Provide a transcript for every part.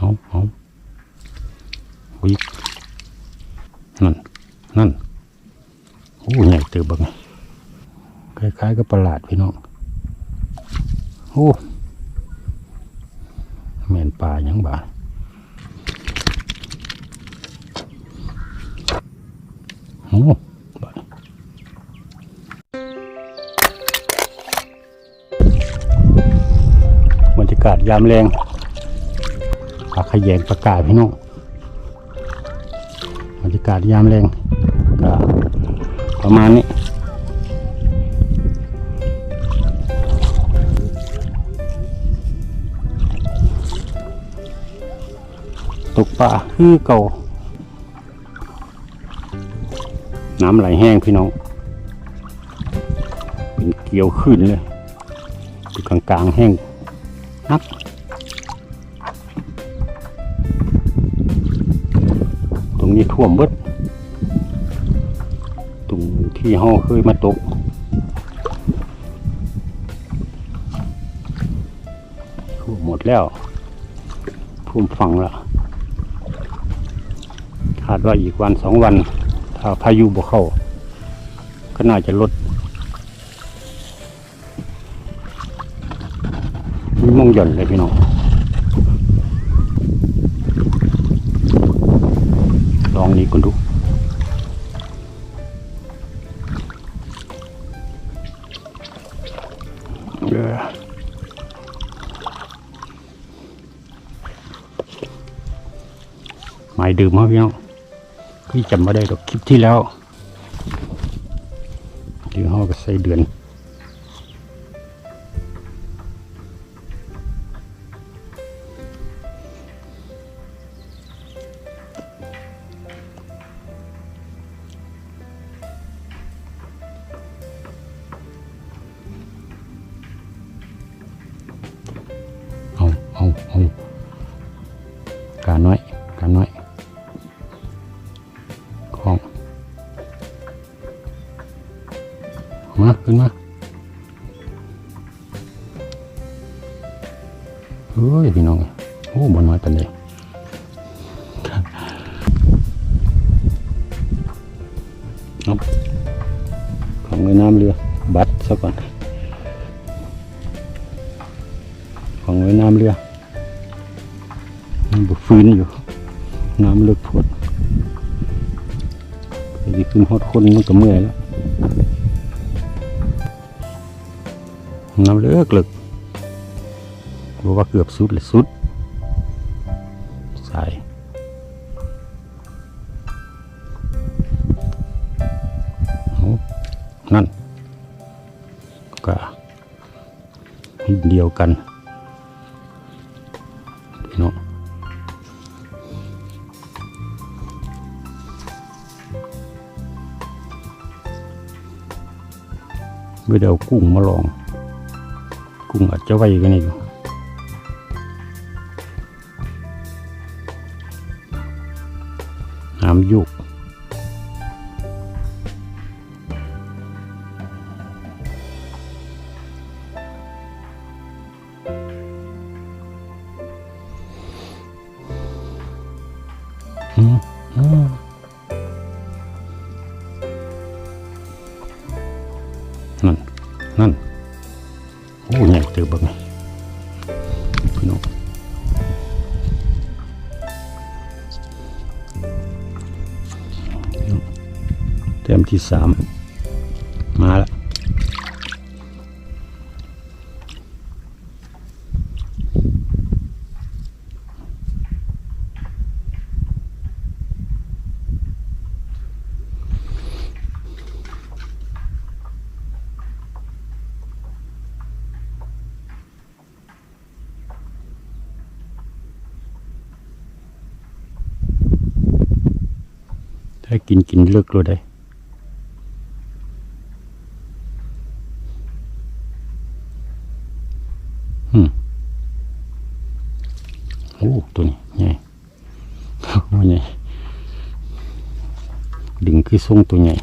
เอาเอาวินั่น นั่นโอ้ใหญ่เติบบังคล้ายๆกับประหลาดพี่น้องโอ้แม่นปลาหยังบ่าโอ้บาดบรรยากาศยามแรง ปลาขยงปลากาพี่น้องบรรยากาศยามแรงก็ประมาณนี้ตกปลาคือเก่า น้ำไหลแห้งพี่น้อง เป็นเกลียวขึ้นเลยอยู่กลางๆแห้งนัก ท่วมเบิดตรงที่ห้อเคยมาตกท่วมหมดแล้วท่วมฝั่งละคาดว่าอีกวันสองวัน ถ้าพายุบ่เข้า ก็น่าจะลดมีมองหย่อนเลยพี่น้อง องนี้กันดูไม้ดื่มมาพี่น้องพี่จำไม่ได้ดอกคลิปที่แล้วดือนห้อก็ใส่เดือน เอาของเงินน้ำเรือ บัตรซะก่อนของเงินน้ำเรือมันบุฟื้นอยู่ น้ำลึกโพดไปดีขึ้นฮอดคนมันก็เมื่อยแล้ว น้ำเลือกเลึกบอกว่าเกือบสุดเลยสุด เดียวกันพี่น้องไม่ได้เอากุ้งมาลอง กุ้งอาจจะไว้กันอีกน้ำยุก นั่นนั่นโอ้ใหญ่เติบบังไงพี่น้องเต็มที่สามมาละ ถ้ากินกินเลิกเลยได้ฮึโอ้ตัวนี้ใหญ่โอ้ใหญ่ดึงคือทรงตัวใหญ่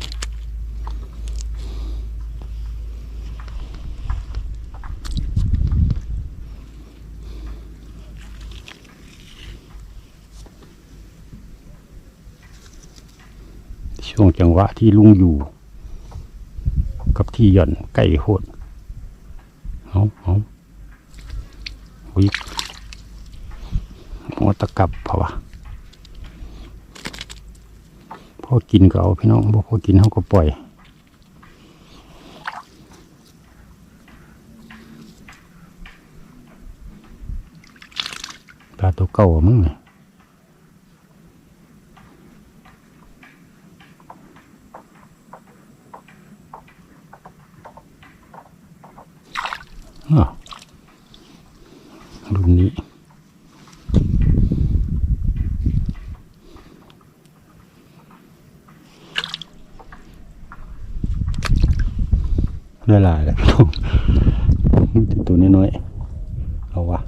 ช่ วะที่ลุงอยู่ กับที่หย่อนใกล้โหดเอาเอาวิกหัวตะกับเพราะว่าพอกินก็เอาพี่น้องบ่พอกินเขาก็ปล่อยปลาตัวเก่ามึงเนี่ยอ้าวรุ่นนี้ เรื่อยหลายแล้วมีแต่ตัวน้อยๆเอาวะ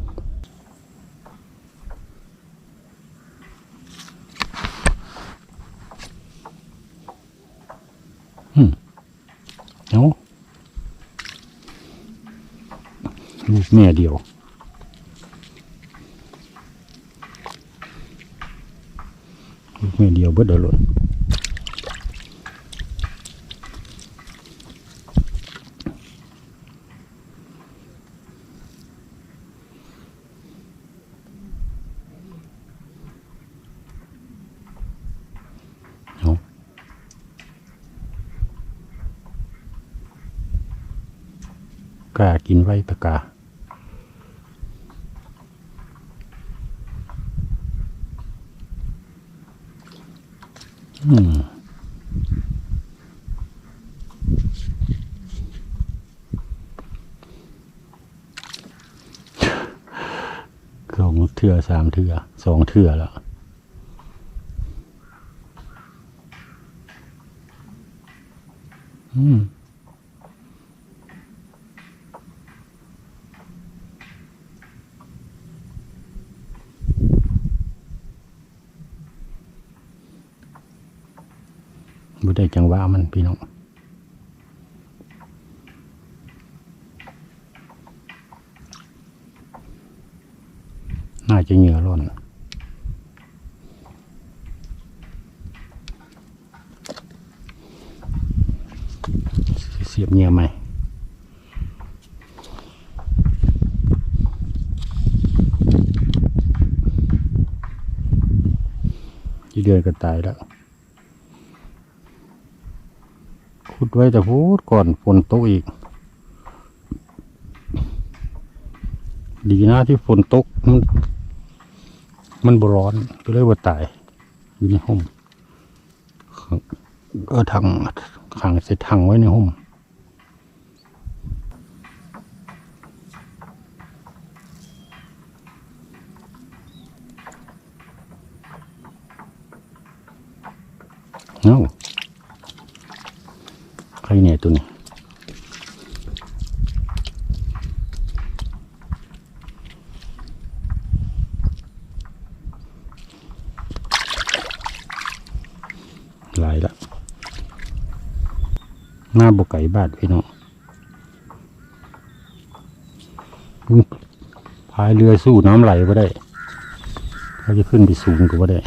เอาลูกแม่เดียวลูกแม่เดียวเบิดเดยวหล่นเอา กากินไว้ปะกาอืมสองเถื่อสามเถื่อสองเถื่อแล้วอืม บ่ได้จังหวะมันพี่น้องน่าจะเหงื่อร้อนเสียบเหงื่อไหมกี่เดือนก็ตายแล้ว ขุดไว้แต่พูดก่อนฝนตกอีก ดีนะที่ฝนตก มันมันบร้อนก็เลยว่าตายอยู่ในห้องขังเออถังขังใส่ถังไว้ในห้องเอ้าใครเนี่ยตัวนี้หลายละหน้าบกไก่บานพี่น้องพายเรือสู้น้ำไหลก็ได้เขาจะขึ้นไปสูงก็ได้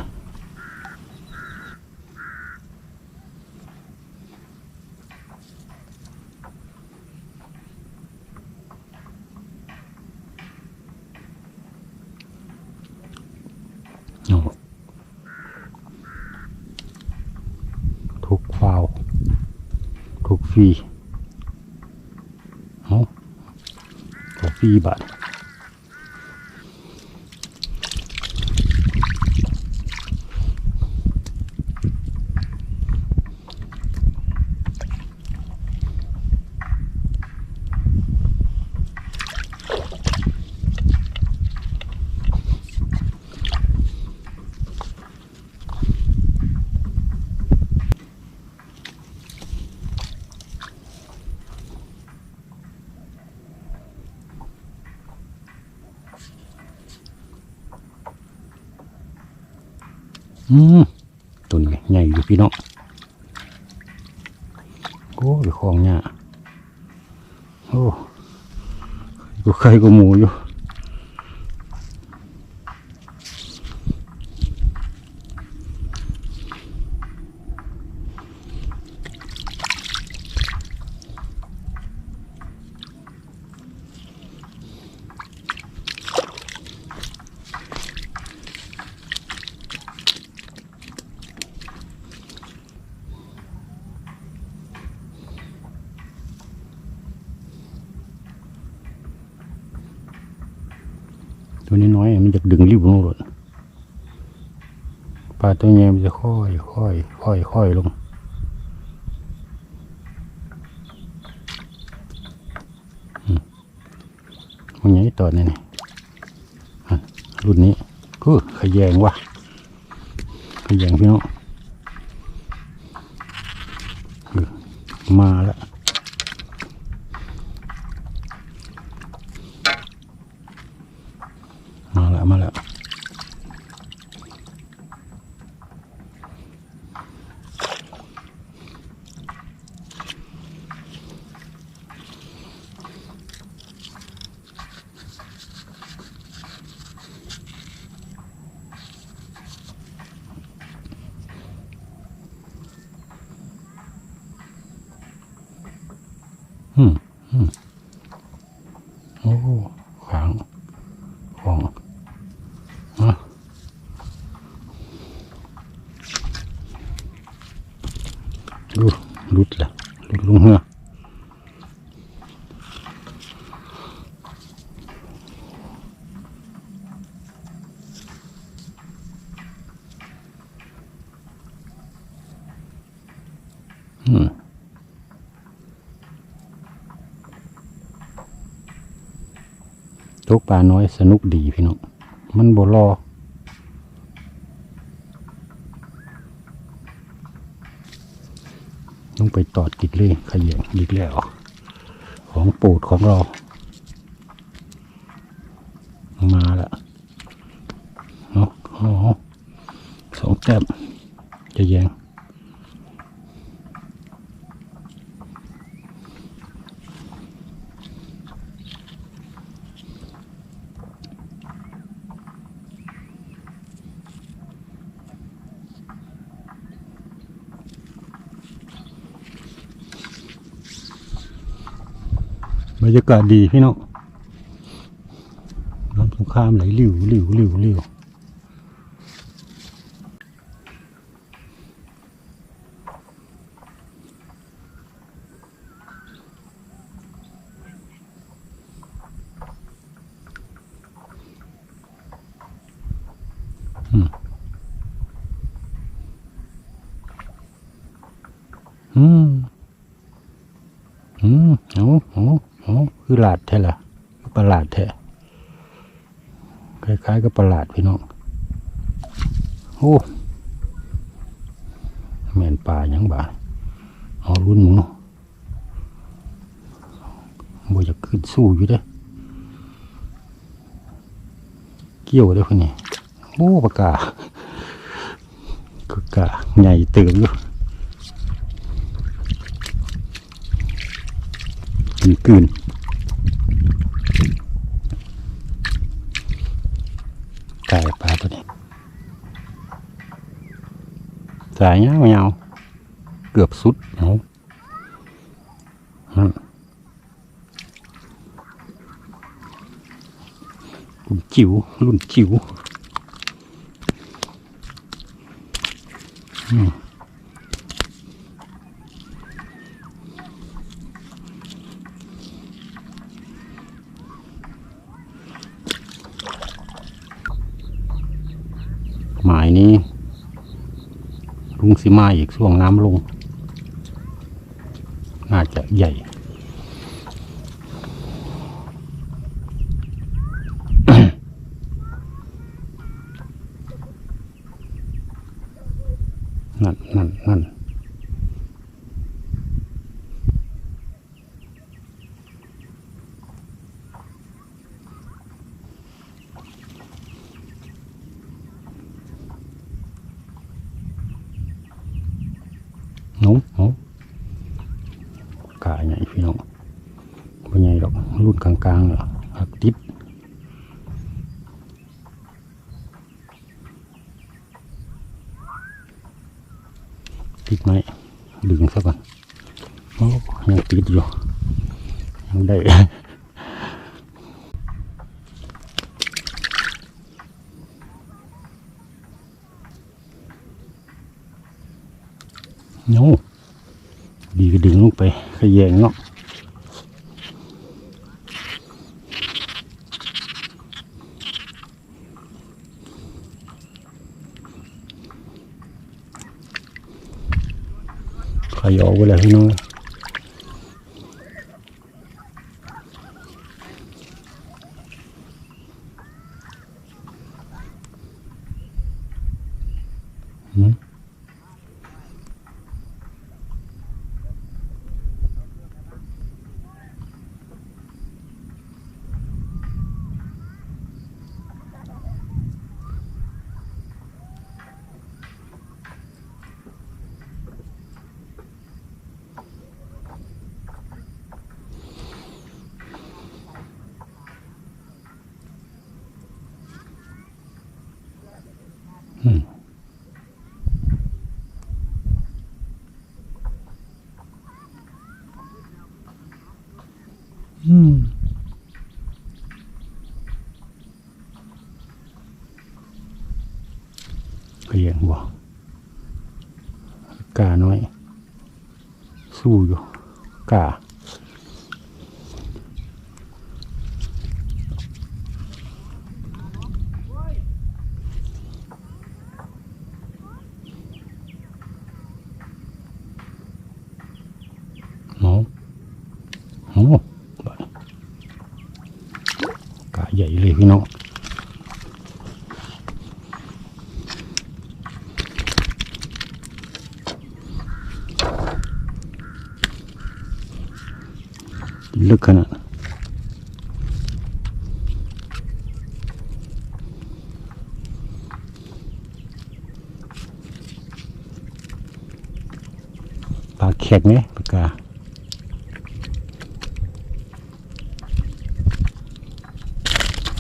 โอ้ทุกฟาว ทุก ฟรีเอาทุกฟรีบาท อืมตัวนี้ใหญ่อยู่พี่น้องโอ้ยของเนี่ยโอ้กูใครกูหมูอยู่ อ ตัวนี้น้อยมันจะดึงริ้วลงรถปลาตัวใหญ่มันจะค่อยค่อยค่อยค่อยลงมันใหญ่ต่อนี่นี่รุ่นนี้ก็ขยงว่ะขยงพี่น้องมาแล้ว มาแล้วมาแล้ว อืมอืมโอ้ขางของอะ ดูลุดละลุดลงเหือตกปลาน้อยสนุกดีพี่น้องมันบ่รอ ต้อง ไปตอดกิดเลยขยงอีกแล้ว ของปูดของเรา มาละเนาะอ๋อสองแต้มจะแยง บ รรยากาศดีพี่น้องน้ำสงครามไหลหลิวหลิวหลิวหลิวอืมอืม อืมเอาเอาเอา คือหลาดแท้ล่ะประหลาดแท้คล้ายๆกับประหลาดพี่น้องโอ้แม่นป่ายังบ่าเอารุ่นหมึงเนาะบ่จะขึ้นสู้อยู่เด้เกี่ยวเด้คนนี้โอ้ปากกาปากกาใหญ่เติมอยู่กินกืนไก่ปลาตัวนี้ สายเงาเงาเกือบสุดเอานั่นรุ่นจิ๋วรุ่นจิ๋วอืมหมายนี้ลุ งสิมาอีกช่วงน้ำลง น่าจะใหญ่ นั่นนั่นนั่น หนูหนูกาใหญ่พี่น้องไม่ใหญ่หรอกรุ่นกลางๆเนาะหักติดติดไหมดึงซะก่อนโอ้ยังติดอยู่ยังได้ 这眼睛啊。还有五两分钟 อืมเพียงบ่กาน้อย สู้อยู่กา หมูหมูกะใหญ่เลยพี่น้องลึกขนาดนั้นปลาแขกไหมปลากา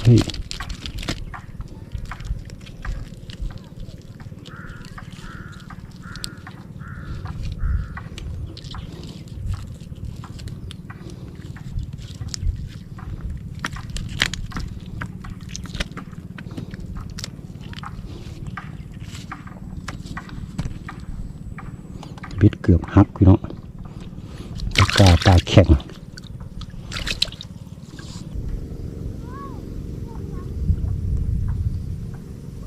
เฮ้ยบิดเกือบหักพี่น้องปากกาตาแข็ง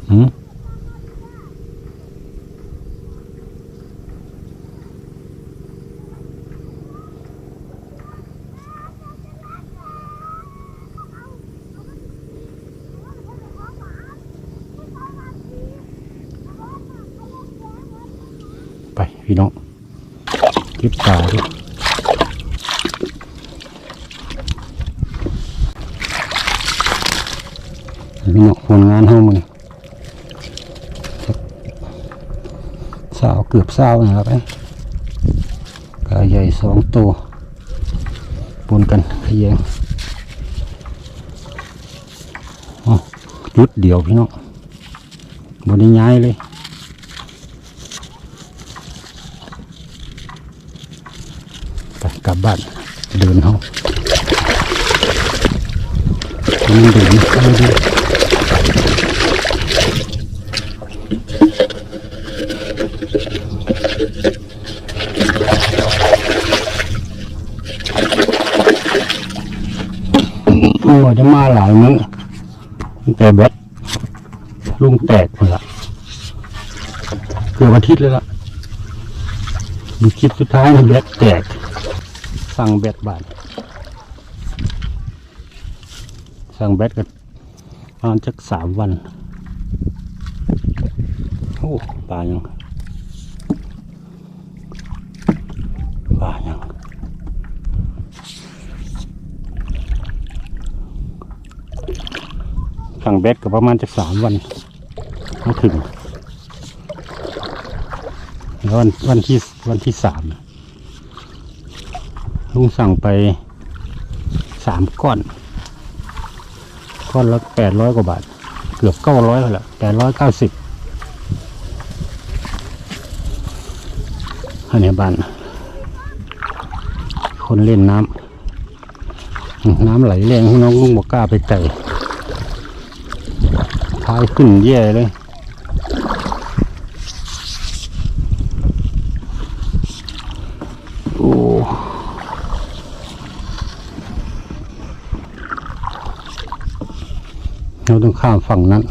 หืมไป พี่น้องเก็บตาดิพี่น้องผลงานห้องมัน สาว เกือบสาวนะครับไอ้กาใหญ่สองตัวปนกันขยงอ๋อจุดเดียวพี่น้องบนนี้ย้ายเลยไปกลับบ้านเดินเขามันเดินไม่ได้ โอ้จะมาหลายมื้อตั้งแต่แบตลุงแตกหมดละเกือบอาทิตย์เลยละมีคลิปสุดท้ายนี่แบตแตก สั่งแบตบาทสั่งแบตกันประมาณจักสามวันโอ้ปลายังปลายัง สั่งแบตก็ประมาณจะสามวันไม่ถึงแล้ววันวันที่วันที่สามลุงสั่งไปสามก้อน ก้อนละแปดร้อยกว่าบาท เกือบเก้าร้อยแล้วแปดร้อยเก้าสิบอันนี้บ้านคนเล่นน้ำน้ำไหลแรงพี่น้องลุงบอกกล้าไปไต่ายขึ้นแย่เลย โอ้เราต้องข้ามฝั่งนั้น